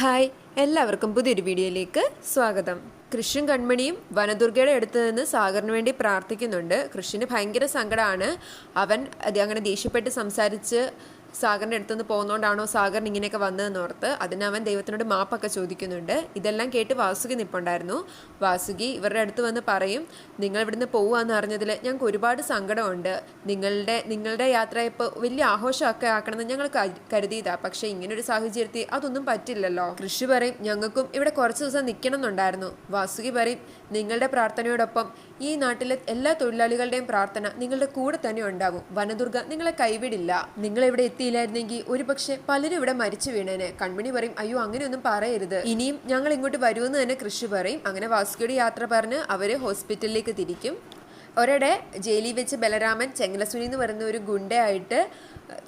Hi എല്ലാവർക്കും പുതിയൊരു വീഡിയോയിലേക്ക് സ്വാഗതം. കൃഷ്ണൻ കൺമണിയും വനദുർഗയുടെ അടുത്ത് നിന്ന് സാഗറിന് വേണ്ടി പ്രാർത്ഥിക്കുന്നുണ്ട്. കൃഷ്ണന് ഭയങ്കര സങ്കടമാണ്. അവൻ അങ്ങനെ ദേഷ്യപ്പെട്ട് സംസാരിച്ച് സാഗറിന്റെ അടുത്തുനിന്ന് പോകുന്നതുകൊണ്ടാണോ സാഗറിന് ഇങ്ങനെയൊക്കെ വന്നതെന്ന് ഓർത്ത് അവൻ ദൈവത്തിനോട് മാപ്പൊക്കെ ചോദിക്കുന്നുണ്ട്. ഇതെല്ലാം കേട്ട് വാസുകി നിൽപ്പുണ്ടായിരുന്നു വാസുകി ഇവരുടെ അടുത്ത് വന്ന് പറയും നിങ്ങൾ ഇവിടുന്ന് പോവുകയെന്ന് അറിഞ്ഞതിൽ ഞങ്ങൾക്ക് ഒരുപാട് സങ്കടമുണ്ട്. നിങ്ങളുടെ നിങ്ങളുടെ യാത്ര ഇപ്പോൾ വലിയ ആഘോഷമൊക്കെ ആക്കണമെന്ന് ഞങ്ങൾ കരു- കരുതിയതാ. പക്ഷേ ഇങ്ങനൊരു സാഹചര്യത്തിൽ അതൊന്നും പറ്റില്ലല്ലോ. കൃഷി പറയും ഞങ്ങൾക്കും ഇവിടെ കുറച്ച് ദിവസം നിൽക്കണം എന്നുണ്ടായിരുന്നു വാസുകി പറയും നിങ്ങളുടെ പ്രാർത്ഥനയോടൊപ്പം ഈ നാട്ടിലെ എല്ലാ തൊഴിലാളികളുടെയും പ്രാർത്ഥന നിങ്ങളുടെ കൂടെ തന്നെ ഉണ്ടാകും. വനദുർഗ നിങ്ങളെ കൈവിടില്ല. നിങ്ങൾ ഇവിടെ എത്തിയില്ലായിരുന്നെങ്കിൽ ഒരുപക്ഷെ പലരും ഇവിടെ മരിച്ചു വീണേനെ. കൺമണി പറയും അയ്യോ അങ്ങനെയൊന്നും പറയരുത്. ഇനിയും ഞങ്ങൾ ഇങ്ങോട്ട് വരുമെന്ന് തന്നെ കൃഷി പറയും. അങ്ങനെ വാസുകിയുടെ യാത്ര പറഞ്ഞ് അവർ ഹോസ്പിറ്റലിലേക്ക് തിരിക്കും. ഒരിടെ ജയിലിൽ വെച്ച് ബലരാമൻ ചെങ്ങലസുനി എന്ന് പറയുന്ന ഒരു ഗുണ്ടയായിട്ട്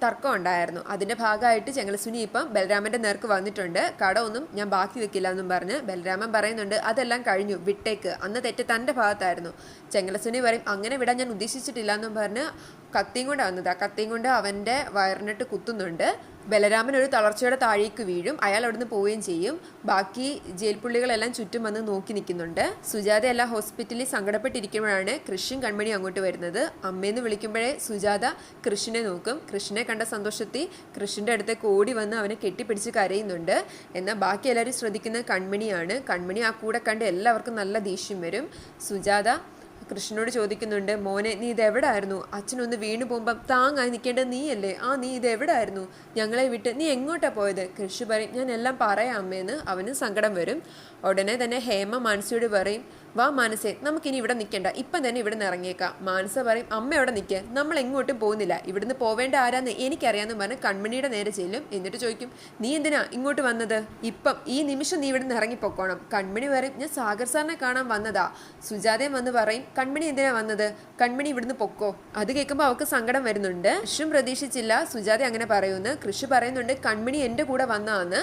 തർക്കം ഉണ്ടായിരുന്നു. അതിന്റെ ഭാഗമായിട്ട് ചെങ്ങലസുനി ഇപ്പം ബലരാമന്റെ നേർക്ക് വന്നിട്ടുണ്ട്. കട ഒന്നും ഞാൻ ബാക്കി വെക്കില്ല എന്നും പറഞ്ഞ് ബലരാമൻ പറയുന്നുണ്ട് അതെല്ലാം കഴിഞ്ഞു. വിട്ടേക്ക്. അന്ന് തെറ്റ് തന്റെ ഭാഗത്തായിരുന്നു. ചെങ്ങലസുനി പറയും അങ്ങനെ വിടാൻ ഞാൻ ഉദ്ദേശിച്ചിട്ടില്ല എന്നും പറഞ്ഞ് കത്തിയും കൊണ്ട് വന്നത്. ആ കത്തിയും കൊണ്ട് അവന്റെ വയറിനിട്ട് കുത്തുന്നുണ്ട്. ബലരാമൻ ഒരു തളർച്ചയുടെ താഴേക്ക് വീഴും. അയാൾ അവിടുന്ന് പോവുകയും ചെയ്യും. ബാക്കി ജയിൽ പുള്ളികളെല്ലാം ചുറ്റും വന്ന് നോക്കി നിൽക്കുന്നുണ്ട്. സുജാത എല്ലാം ഹോസ്പിറ്റലിൽ സങ്കടപ്പെട്ടിരിക്കുമ്പോഴാണ് കൃഷ്ണൻ കൺമണി അങ്ങോട്ട് വരുന്നത്. അമ്മയെന്ന് വിളിക്കുമ്പോഴേ സുജാത കൃഷ്ണനെ നോക്കും. കൃഷ്ണനെ കണ്ട സന്തോഷത്തിൽ കൃഷ്ണന്റെ അടുത്തേക്ക് ഓടി വന്ന് അവനെ കെട്ടിപ്പിടിച്ച് കരയുന്നുണ്ട്. എന്നാൽ ബാക്കി എല്ലാവരും ശ്രദ്ധിക്കുന്നത് കൺമണിയാണ്. കൺമണി ആ കൂടെ കണ്ട് എല്ലാവർക്കും നല്ല ദേഷ്യം വരും. സുജാത കൃഷ്ണനോട് ചോദിക്കുന്നുണ്ട് മോനെ നീ ഇതെവിടായിരുന്നു? അച്ഛനൊന്ന് വീണു പോകുമ്പം താങ്ങായി നിൽക്കേണ്ട നീയല്ലേ? ആ നീ ഇതെവിടായിരുന്നു? ഞങ്ങളെ വിട്ട് നീ എങ്ങോട്ടാ പോയത്? കൃഷി പറയും ഞാൻ എല്ലാം പറയാം അമ്മേന്ന് അവന് സങ്കടം വരും. ഉടനെ തന്നെ ഹേമ മാനസിയോട് പറയും വാ മാനസേ നമുക്കിനി ഇവിടെ നിൽക്കണ്ട. ഇപ്പം തന്നെ ഇവിടെ നിന്ന് ഇറങ്ങിയേക്കാം. മാനസ പറയും അമ്മ അവിടെ നിൽക്കുക നമ്മൾ എങ്ങോട്ടും പോകുന്നില്ല. ഇവിടുന്ന് പോവേണ്ട ആരാന്ന് എനിക്കറിയാമെന്ന് പറഞ്ഞ് കൺമണിയുടെ നേരെ ചെല്ലും. എന്നിട്ട് ചോദിക്കും നീ എന്തിനാ ഇങ്ങോട്ട് വന്നത്? ഇപ്പം ഈ നിമിഷം നീ ഇവിടെ നിന്ന് ഇറങ്ങിപ്പോക്കോണം. കൺമണി പറയും ഞാൻ സാഗർ സാറിനെ കാണാൻ വന്നതാ. സുജാതയും വന്ന് പറയും കൺമണി എന്തിനാ വന്നത്? കൺമണി ഇവിടുന്ന് പൊക്കോ. അത് കേൾക്കുമ്പോൾ അവൾക്ക് സങ്കടം വരുന്നുണ്ട്. കൃഷും പ്രതീക്ഷിച്ചില്ല. സുജാത അങ്ങനെ പറയുമെന്ന് കൃഷി പറയുന്നുണ്ട് കൺമണി എന്റെ കൂടെ വന്നതാന്ന്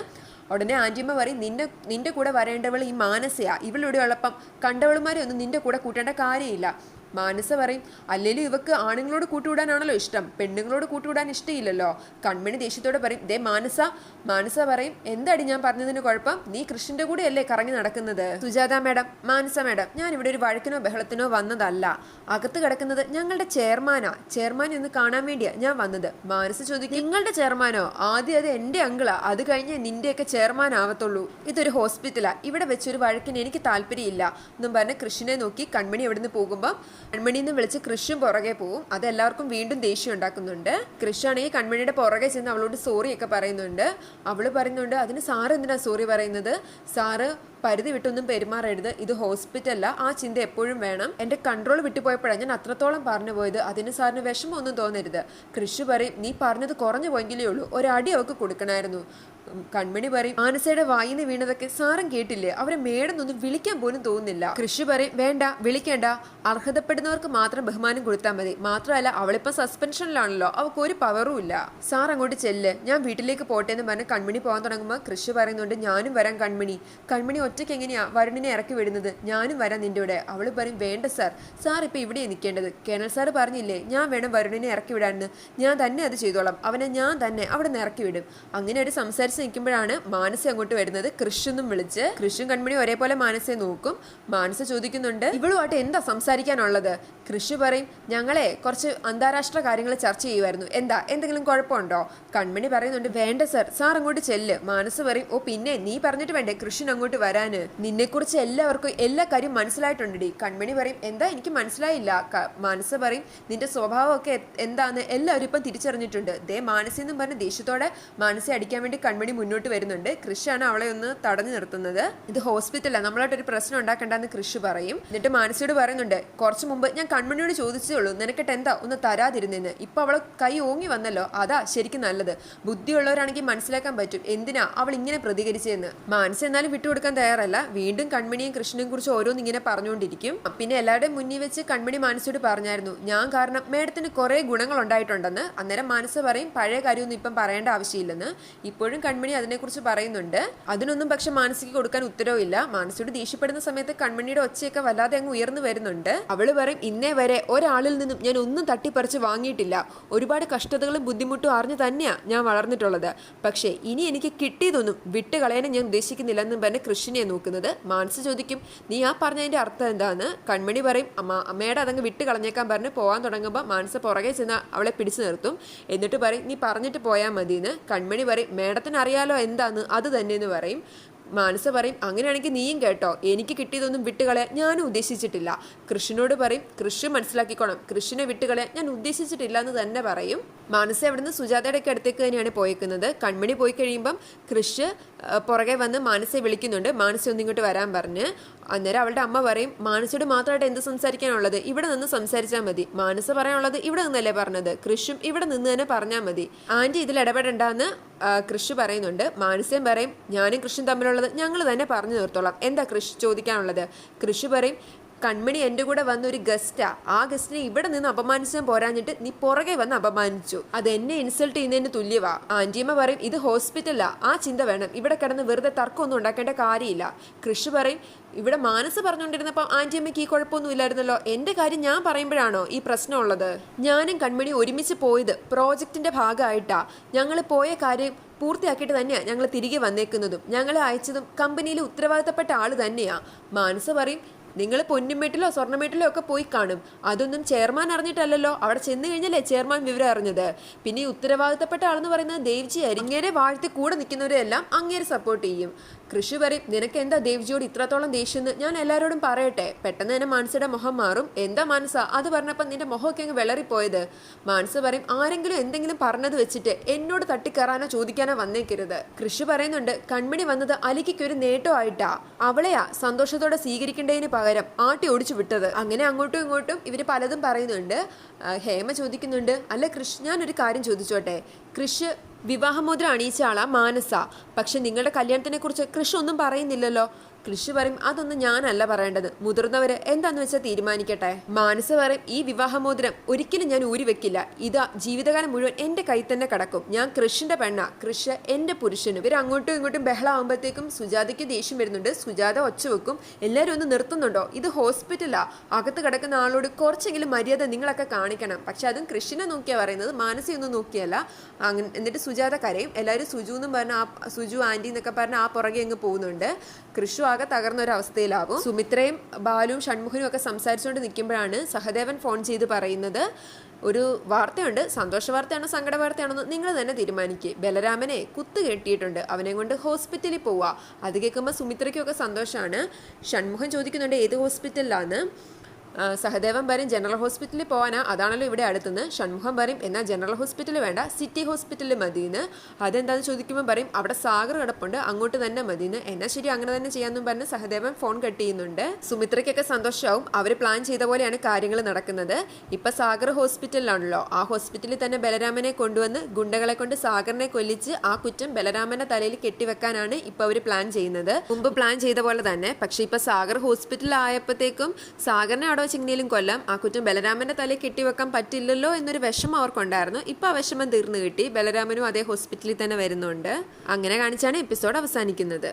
ഉടനെ ആന്റിയമ്മ പറയും നിന്നെ നിന്റെ കൂടെ വരേണ്ടവൾ ഈ മാനസയാണ് ഇവളിവിടെ ഉള്ളപ്പം കണ്ടവളുമാരെ ഒന്നും നിന്റെ കൂടെ കൂട്ടേണ്ട കാര്യമില്ല. മാനസ പറയും അല്ലേലും ഇവക്ക് ആണുങ്ങളോട് കൂട്ടുകൂടാനാണല്ലോ ഇഷ്ടം. പെണ്ണുങ്ങളോട് കൂട്ടുകൂടാൻ ഇഷ്ടമില്ലല്ലോ കൺമണി ദേഷ്യത്തോടെ പറയും ദേ മാനസ. മാനസ പറയും എന്താടി ഞാൻ പറഞ്ഞതിന് കുഴപ്പം? നീ കൃഷ്ണന്റെ കൂടെ അല്ലേ കറങ്ങി നടക്കുന്നത്? സുജാത മാഡം മാനസ മാഡം ഞാൻ ഇവിടെ ഒരു വഴക്കിനോ ബഹളത്തിനോ വന്നതല്ല. അകത്ത് കിടക്കുന്നത് ഞങ്ങളുടെ ചെയർമാനാ. ചെയർമാൻ ഒന്ന് കാണാൻ വേണ്ടിയാ ഞാൻ വന്നത്. മാനസ ചോദിക്കും നിങ്ങളുടെ ചെയർമാനോ? ആദ്യം അത് എന്റെ അങ്കിളാ. അത് കഴിഞ്ഞ് നിന്റെയൊക്കെ ചെയർമാൻ ആവത്തുള്ളൂ. ഇതൊരു ഹോസ്പിറ്റലാ. ഇവിടെ വെച്ചൊരു വഴക്കിന് എനിക്ക് താല്പര്യമില്ല. എന്നും പറഞ്ഞ് കൃഷ്ണനെ നോക്കി കൺമണി എവിടുന്ന് പോകുമ്പോൾ കൺമണി എന്ന് വിളിച്ച് കൃഷും പുറകെ പോവും. അത് എല്ലാവർക്കും വീണ്ടും ദേഷ്യം ഉണ്ടാക്കുന്നുണ്ട്. കൃഷാണെങ്കിൽ കൺമണിയുടെ പുറകെ ചെന്ന് അവളോട് സോറിയൊക്കെ പറയുന്നുണ്ട്. അവൾ പറയുന്നുണ്ട് അതിന് സാറ് എന്തിനാ സോറി പറയുന്നത്? സാറ് പരിധി വിട്ടൊന്നും പെരുമാറരുത്. ഇത് ഹോസ്പിറ്റലല്ല. ആ ചിന്ത എപ്പോഴും വേണം. എന്റെ കൺട്രോൾ വിട്ടുപോയപ്പോഴാണ് ഞാൻ അത്രത്തോളം പറഞ്ഞു പോയത്. അതിന് സാറിന് വിഷമമൊന്നും തോന്നരുത്. കൃഷി പറയും നീ പറഞ്ഞത് കുറഞ്ഞു പോയെങ്കിലേ ഉള്ളൂ. ഒരടി അവൾക്ക് കൊടുക്കണമായിരുന്നു കൺമണി പറയും മാനസയുടെ വായിന്ന് വീണതൊക്കെ സാറും കേട്ടില്ലേ? അവരെ മേടന്നൊന്നും വിളിക്കാൻ പോലും തോന്നുന്നില്ല. കൃഷി പറയും വേണ്ട വിളിക്കേണ്ട. അർഹതപ്പെടുന്നവർക്ക് മാത്രം ബഹുമാനം കൊടുത്താൽ മതി. മാത്രമല്ല അവളിപ്പം സസ്പെൻഷനിലാണല്ലോ. അവൾക്ക് ഒരു പവറും ഇല്ല. സാർ അങ്ങോട്ട് ചെല്ല്. ഞാൻ വീട്ടിലേക്ക് പോട്ടെ എന്ന് പറഞ്ഞ് കൺമണി പോകാൻ തുടങ്ങുമ്പോൾ കൃഷി പറയുന്നുണ്ട് ഞാനും വരാം കൺമണി. കൺമണി ഒറ്റയ്ക്ക് എങ്ങനെയാ വരുണിനെ ഇറക്കി വിടുന്നത്? ഞാനും വരാം നിന്റെ കൂടെ. അവൾ പറയും വേണ്ട സാർ. സാർ ഇപ്പൊ ഇവിടെ നിൽക്കേണ്ടത്. കേണൽ സാർ പറഞ്ഞില്ലേ ഞാൻ വേണം വരുണിനെ ഇറക്കി വിടാനെന്ന്. ഞാൻ തന്നെ അത് ചെയ്തോളാം. അവനെ ഞാൻ തന്നെ അവിടെ നിന്ന് ഇറക്കി വിടും. അങ്ങനെ ഒരു സംസാരിച്ച് നിൽക്കുമ്പോഴാണ് മാനസ അങ്ങോട്ട് വരുന്നത്. കൃഷെന്നും വിളിച്ച് കൃഷും കൺമണി ഒരേപോലെ മാനസയെ നോക്കും. മാനസ ചോദിക്കുന്നുണ്ട് ഇവളുമായിട്ട് എന്താ സംസാരിക്കാനുള്ളത്? കൃഷി പറയും ഞങ്ങളെ കുറച്ച് അന്താരാഷ്ട്ര കാര്യങ്ങൾ ചർച്ച ചെയ്യുമായിരുന്നു എന്താ? എന്തെങ്കിലും കുഴപ്പമുണ്ടോ? കൺമണി പറയുന്നുണ്ട് വേണ്ട സർ. സാർ അങ്ങോട്ട് ചെല്ല്. മാനസ് പറയും ഓ പിന്നെ നീ പറഞ്ഞിട്ട് വേണ്ടേ? കൃഷിൻ അങ്ങോട്ട് വരാന്. നിന്നെക്കുറിച്ച് എല്ലാവർക്കും എല്ലാ കാര്യം മനസ്സിലായിട്ടുണ്ടടി. കൺമണി പറയും എന്താ? എനിക്ക് മനസ്സിലായില്ല. മനസ്സ് മാനസ പറയും നിന്റെ സ്വഭാവമൊക്കെ എന്താന്ന് എല്ലാവരും ഇപ്പം തിരിച്ചറിഞ്ഞിട്ടുണ്ട്. ദേ മാനസി എന്നും പറഞ്ഞ് ദേഷ്യത്തോടെ മാനസി അടിക്കാൻ വേണ്ടി കൺമണി മുന്നോട്ട് വരുന്നുണ്ട്. കൃഷിയാണ് അവളെ ഒന്ന് തടഞ്ഞു നിർത്തുന്നത്. ഇത് ഹോസ്പിറ്റലാണ് നമ്മളായിട്ട് ഒരു പ്രശ്നം ഉണ്ടാക്കണ്ടെന്ന് കൃഷി പറയും. എന്നിട്ട് മാനസിയോട് പറയുന്നുണ്ട് കുറച്ച് മുമ്പ് ഞാൻ കൺമണിയോട് ചോദിച്ചേ നിനക്കിട്ട് എന്താ ഒന്ന് തരാതിരുന്നെന്ന്. ഇപ്പൊ അവളെ കൈ ഓങ്ങി വന്നല്ലോ അതാ ശരിക്കും നല്ലത്. ബുദ്ധിയുള്ളവരാണെങ്കിൽ മനസ്സിലാക്കാൻ പറ്റും. എന്തിനാ അവൾ ഇങ്ങനെ പ്രതികരിച്ചതെന്ന് മാനസി എന്നാലും വിട്ടുകൊടുക്കാൻ തയ്യാറല്ല വീണ്ടും കൺമണിയും കൃഷ്ണനും കുറിച്ച് ഓരോന്ന് ഇങ്ങനെ പറഞ്ഞുകൊണ്ടിരിക്കും. പിന്നെ എല്ലാവരുടെയും മുന്നിൽ വെച്ച് കൺമണി മാനസയോട് പറഞ്ഞായിരുന്നു ഞാൻ കാരണം മേഡത്തിന് കുറേ ഗുണങ്ങൾ ഉണ്ടായിട്ടുണ്ടെന്ന്. അന്നേരം മാനസ പറയും പഴയ കാര്യമൊന്നും ഇപ്പം പറയേണ്ട ആവശ്യമില്ലെന്ന്. ഇപ്പോഴും കൺമണി അതിനെക്കുറിച്ച് പറയുന്നുണ്ട്. അതിനൊന്നും പക്ഷെ മാനസിക്ക് കൊടുക്കാൻ ഉത്തരവില്ല മാനസിയോട് ദേഷ്യപ്പെടുന്ന സമയത്ത് കൺമണിയുടെ ഒച്ചയൊക്കെ വല്ലാതെ അങ്ങ് ഉയർന്നു വരുന്നുണ്ട്. അവൾ പറയും ഇന്നേ വരെ ഒരാളിൽ നിന്നും ഞാൻ ഒന്നും തട്ടിപ്പറിച്ച് വാങ്ങിയിട്ടില്ല. ഒരുപാട് കഷ്ടതകളും ബുദ്ധിമുട്ടും അറിഞ്ഞു തന്നെയാ ഞാൻ വളർന്നിട്ടുള്ളത്. പക്ഷേ ഇനി എനിക്ക് കിട്ടിയതൊന്നും വിട്ടുകളയാനും ഞാൻ ഉദ്ദേശിക്കുന്നില്ലെന്നും പറഞ്ഞ് കൃഷ്ണനെ നോക്കുന്നത്. മാനസ് ചോദിക്കും നീ ആ പറഞ്ഞതിന്റെ അർത്ഥം എന്താന്ന്? കൺമണി പറയും അമ്മ അമ്മയുടെ അതങ്ങ് വിട്ട് കളഞ്ഞേക്കാൻ പറഞ്ഞ് പോകാൻ തുടങ്ങുമ്പോൾ മാനസ് പുറകെ ചെന്ന് അവളെ പിടിച്ചു നിർത്തും. എന്നിട്ട് പറയും നീ പറഞ്ഞിട്ട് പോയാൽ മതിയെന്ന് കൺമണി പറയും മേഡത്തിന് അറിയാലോ എന്താന്ന് അത് തന്നെ എന്ന് പറയും. മാനസ പറയും അങ്ങനെയാണെങ്കിൽ നീയും കേട്ടോ എനിക്ക് കിട്ടിയതൊന്നും വിട്ടുകളയാൻ ഞാൻ ഉദ്ദേശിച്ചിട്ടില്ല. കൃഷ്ണനോട് പറയും കൃഷി മനസ്സിലാക്കിക്കോണം കൃഷിനെ വിട്ടുകളയാൻ ഞാൻ ഉദ്ദേശിച്ചിട്ടില്ല എന്ന് തന്നെ പറയും. മാനസ അവിടുന്ന് സുജാതയുടെ അടുത്തേക്ക് തന്നെയാണ് പോയേക്കുന്നത്. കൺമണി പോയി കഴിയുമ്പം കൃഷ് പുറകെ വന്ന് മാനസയെ വിളിക്കുന്നുണ്ട്. മാനസ ഒന്ന് ഇങ്ങോട്ട് വരാൻ പറഞ്ഞ്. അന്നേരം അവളുടെ അമ്മ പറയും മാനസയോട് മാത്രമായിട്ട് എന്ത് സംസാരിക്കാനുള്ളത്? ഇവിടെ നിന്ന് സംസാരിച്ചാൽ മതി. മാനസ പറയാനുള്ളത് ഇവിടെ നിന്നല്ലേ പറഞ്ഞത്. കൃഷും ഇവിടെ നിന്ന് തന്നെ പറഞ്ഞാൽ മതി. ആന്റി ഇതിൽ ഇടപെടണ്ടെന്ന് കൃഷി പറയുന്നുണ്ട്. മാനസയും പറയും ഞാനും കൃഷിയും തമ്മിലുള്ളത് ഞങ്ങൾ തന്നെ പറഞ്ഞു നിർത്തോളാം എന്താ കൃഷി ചോദിക്കാനുള്ളത്? കൃഷി പറയും കൺമണി എന്റെ കൂടെ വന്ന ഒരു ഗസ്റ്റാ. ആ ഗസ്റ്റിനെ ഇവിടെ നിന്ന് അപമാനിച്ചാൽ പോരാഞ്ഞിട്ട് നീ പുറകെ വന്ന് അപമാനിച്ചു. അത് എന്നെ ഇൻസൾട്ട് ചെയ്യുന്നതിന് തുല്യവാ. ആന്റിയമ്മ പറയും ഇത് ഹോസ്പിറ്റലാ ആ. ചിന്ത വേണം. ഇവിടെ കിടന്ന് വെറുതെ തർക്കമൊന്നും ഉണ്ടാക്കേണ്ട കാര്യമില്ല. കൃഷി പറയും ഇവിടെ മാനസ് പറഞ്ഞുകൊണ്ടിരുന്നപ്പോൾ ആന്റിയമ്മയ്ക്ക് ഈ കുഴപ്പമൊന്നും ഇല്ലായിരുന്നല്ലോ. എന്റെ കാര്യം ഞാൻ പറയുമ്പോഴാണോ ഈ പ്രശ്നമുള്ളത്? ഞാനും കൺമണി ഒരുമിച്ച് പോയത് പ്രോജക്റ്റിന്റെ ഭാഗമായിട്ടാ. ഞങ്ങൾ പോയ കാര്യം പൂർത്തിയാക്കിയിട്ട് തന്നെയാ ഞങ്ങൾ തിരികെ വന്നേക്കുന്നതും. ഞങ്ങളെ അയച്ചതും കമ്പനിയിലെ ഉത്തരവാദിത്തപ്പെട്ട ആൾ തന്നെയാണ് മാനസ് പറയും നിങ്ങൾ പൊന്നിമേട്ടിലോ സ്വർണമേട്ടിലോ ഒക്കെ പോയി കാണും. അതൊന്നും ചെയർമാൻ അറിഞ്ഞിട്ടല്ലല്ലോ. അവിടെ ചെന്ന് കഴിഞ്ഞല്ലേ ചെയർമാൻ വിവരം അറിഞ്ഞത്. പിന്നെ ഈ ഉത്തരവാദിത്തപ്പെട്ട ആളെന്ന് പറയുന്നത് ദേവ്ജി അരിങ്ങേരെ വാഴ്ത്തി കൂടെ നിൽക്കുന്നവരെല്ലാം അങ്ങേരെ സപ്പോർട്ട് ചെയ്യും. കൃഷി പറയും നിനക്ക് എന്താ ദേവ്ജിയോട് ഇത്രത്തോളം ദേഷ്യം എന്ന്? ഞാൻ എല്ലാവരോടും പറയട്ടെ. പെട്ടെന്ന് തന്നെ മാനസയുടെ മുഖം മാറും. എന്താ മാനസ അത് പറഞ്ഞപ്പോൾ നിന്റെ മുഖമൊക്കെ അങ്ങ് വിളറിപ്പോയത്. മാനസ പറയും ആരെങ്കിലും എന്തെങ്കിലും പറഞ്ഞത് വെച്ചിട്ട് എന്നോട് തട്ടിക്കയറാനോ ചോദിക്കാനോ വന്നേക്കരുത്. കൃഷി പറയുന്നുണ്ട് കൺമണി വന്നത് അലിക്കൊരു നേട്ടമായിട്ടാ. അവളെയാ സന്തോഷത്തോടെ സ്വീകരിക്കേണ്ടതിന് പകരം ആട്ടി ഓടിച്ചു വിട്ടത്. അങ്ങനെ അങ്ങോട്ടും ഇങ്ങോട്ടും ഇവർ പലതും പറയുന്നുണ്ട്. ഹേമ ചോദിക്കുന്നുണ്ട് അല്ല കൃഷ് ഞാനൊരു കാര്യം ചോദിച്ചോട്ടെ? കൃഷ് വിവാഹമോദ്ര അണിയിച്ച ആളാ മാനസ. പക്ഷെ നിങ്ങളുടെ കല്യാണത്തിനെ കുറിച്ച് കൃഷി ഒന്നും പറയുന്നില്ലല്ലോ. കൃഷി പറയും അതൊന്നും ഞാനല്ല പറയേണ്ടത്. മുതിർന്നവര് എന്താന്ന് വെച്ചാൽ തീരുമാനിക്കട്ടെ? മാനസ പറയും ഈ വിവാഹമോതിരം ഒരിക്കലും ഞാൻ ഊരി വെക്കില്ല. ഇതാ ജീവിതകാലം മുഴുവൻ എന്റെ കൈ തന്നെ കടക്കും. ഞാൻ കൃഷിന്റെ പെണ്ണ. കൃഷി എന്റെ പുരുഷനും. ഇവർ അങ്ങോട്ടും ഇങ്ങോട്ടും ബഹളമാകുമ്പോഴത്തേക്കും സുജാതയ്ക്ക് ദേഷ്യം വരുന്നുണ്ട്. സുജാത ഒച്ച വെക്കും എല്ലാവരും ഒന്ന് നിർത്തുന്നുണ്ടോ? ഇത് ഹോസ്പിറ്റലാ. അകത്ത് കിടക്കുന്ന ആളോട് കുറച്ചെങ്കിലും മര്യാദ നിങ്ങളൊക്കെ കാണിക്കണം. പക്ഷെ അതും കൃഷിനെ നോക്കിയാ പറയുന്നത്. മാനസയൊന്നും നോക്കിയല്ല. എന്നിട്ട് സുജാത കരയും എല്ലാവരും സുജു എന്നും പറഞ്ഞ ആ സുജു ആന്റി എന്നൊക്കെ പറഞ്ഞ ആ പുറകെ അങ്ങ് പോകുന്നുണ്ട്. കൃഷു ആകെ തകർന്ന ഒരു അവസ്ഥയിലാവും. സുമിത്രയും ബാലുവും ഷൺമുഖനും ഒക്കെ സംസാരിച്ചുകൊണ്ട് നിൽക്കുമ്പോഴാണ് സഹദേവൻ ഫോൺ ചെയ്ത് പറയുന്നത്. ഒരു വാർത്തയുണ്ട്. സന്തോഷ വാർത്തയാണോ സങ്കട വാർത്തയാണോ നിങ്ങൾ തന്നെ തീരുമാനിക്കുക ബലരാമനെ കുത്തു കെട്ടിയിട്ടുണ്ട്. അവനെ കൊണ്ട് ഹോസ്പിറ്റലിൽ പോവുക അത് കേൾക്കുമ്പോൾ സുമിത്രയ്ക്കൊക്കെ സന്തോഷമാണ് ഷൺമുഖൻ ചോദിക്കുന്നുണ്ട് ഏത് ഹോസ്പിറ്റലിലാന്ന് സഹദേവൻ പറയും ജനറൽ ഹോസ്പിറ്റലിൽ പോകാനാ അതാണല്ലോ ഇവിടെ അടുത്തുനിന്ന് ഷൺമുഖം പറയും എന്നാൽ ജനറൽ ഹോസ്പിറ്റലിൽ വേണ്ട. സിറ്റി ഹോസ്പിറ്റലിൽ മതിയെന്ന് അതെന്താന്ന് ചോദിക്കുമ്പോൾ പറയും അവിടെ സാഗർ കിടപ്പുണ്ട് അങ്ങോട്ട് തന്നെ മതിയെന്ന് എന്നാൽ ശരി അങ്ങനെ തന്നെ ചെയ്യാമെന്നും പറഞ്ഞ് സഹദേവൻ ഫോൺ കട്ട് ചെയ്യുന്നുണ്ട്. സുമിത്രയ്ക്കൊക്കെ സന്തോഷമാവും അവർ പ്ലാൻ ചെയ്ത പോലെയാണ് കാര്യങ്ങൾ നടക്കുന്നത്. ഇപ്പം സാഗർ ഹോസ്പിറ്റലിലാണല്ലോ. ആ ഹോസ്പിറ്റലിൽ തന്നെ ബലരാമനെ കൊണ്ടുവന്ന് ഗുണ്ടകളെ കൊണ്ട് സാഗറിനെ കൊല്ലിച്ച് ആ കുറ്റം ബലരാമന്റെ തലയിൽ കെട്ടിവെക്കാനാണ് ഇപ്പം അവർ പ്ലാൻ ചെയ്യുന്നത്. മുമ്പ് പ്ലാൻ ചെയ്ത പോലെ തന്നെ. പക്ഷേ ഇപ്പം സാഗർ ഹോസ്പിറ്റലിൽ ആയപ്പോഴത്തേക്കും സാഗറിനെ അവിടെ വെച്ചെങ്ങനെയും കൊല്ലം. ആ കുറ്റം ബലരാമന്റെ തലയിൽ കെട്ടിവെക്കാൻ പറ്റില്ലല്ലോ എന്നൊരു വിഷമം അവർക്കുണ്ടായിരുന്നു. ഇപ്പൊ ആ വിഷമം തീർന്നു കിട്ടി. ബലരാമനും അതേ ഹോസ്പിറ്റലിൽ തന്നെ വരുന്നുണ്ട്. അങ്ങനെ കാണിച്ചാണ് എപ്പിസോഡ് അവസാനിക്കുന്നത്.